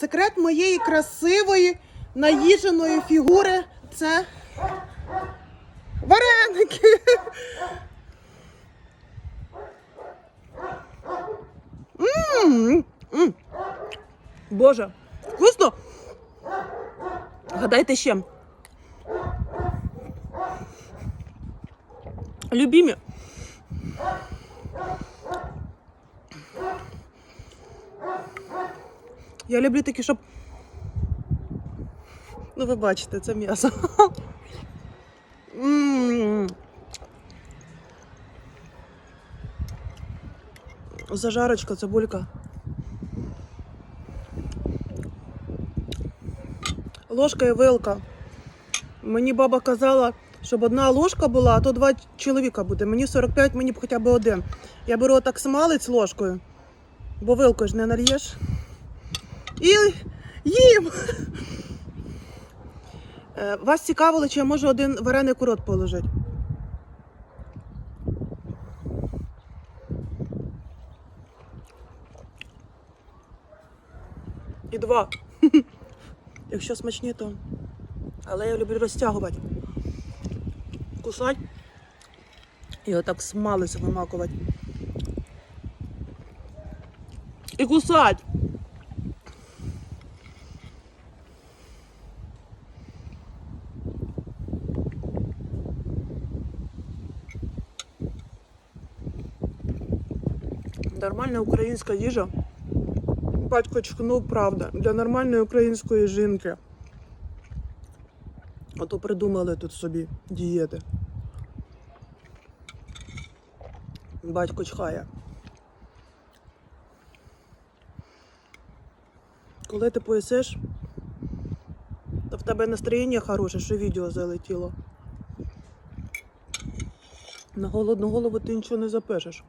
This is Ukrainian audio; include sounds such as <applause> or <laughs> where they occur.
Секрет моєї красивої наїженої фігури це вареники. Боже, вкусно? Гадайте ще. Любімі. Я люблю такі, щоб. Ну, ви бачите, це м'ясо. Зажарочка, цибулька. Ложка і вилка. Мені баба казала, щоб одна ложка була, а то два чоловіка буде. Мені 45, мені б хоча б один. Я беру отак смалець ложкою, бо вилкою ж не нальєш. І їм. Е, Вас цікавило, чи я можу один вареник у рот положити? І два. <laughs> Якщо смачні, то. Але я люблю розтягувати. Кусать і отак смалися вимакувати. І кусать. Нормальна українська їжа. Батько чкнув, правда, для нормальної української жінки. А то придумали тут собі дієти. Батько чхає. Коли ти поїсиш, то в тебе настроєння хороше, що відео залетіло. На голодну голову ти нічого не запишеш.